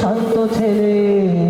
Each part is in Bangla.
শান্ত ছেলে।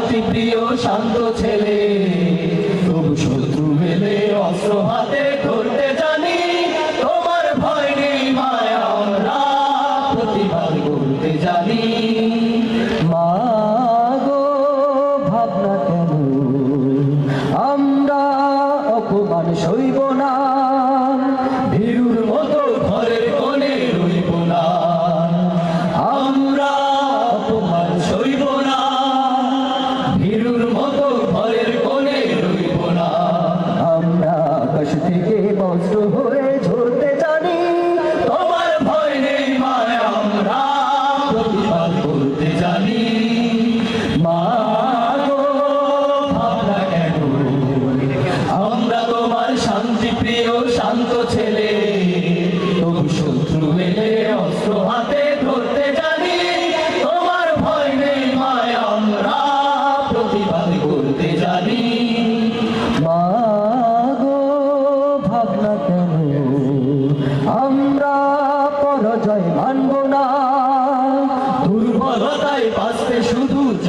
প্রিয় শান্ত ছেলে তবু শত্রু মেলে অস্ত্র হাতে ধরতে জানি, তোমার ভয় নেই মায়া, আমরা প্রতিবাদ করতে জানি। মা গো, ভাবনা কেন? আমরা অপমান সইব না।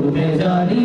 করবে জানি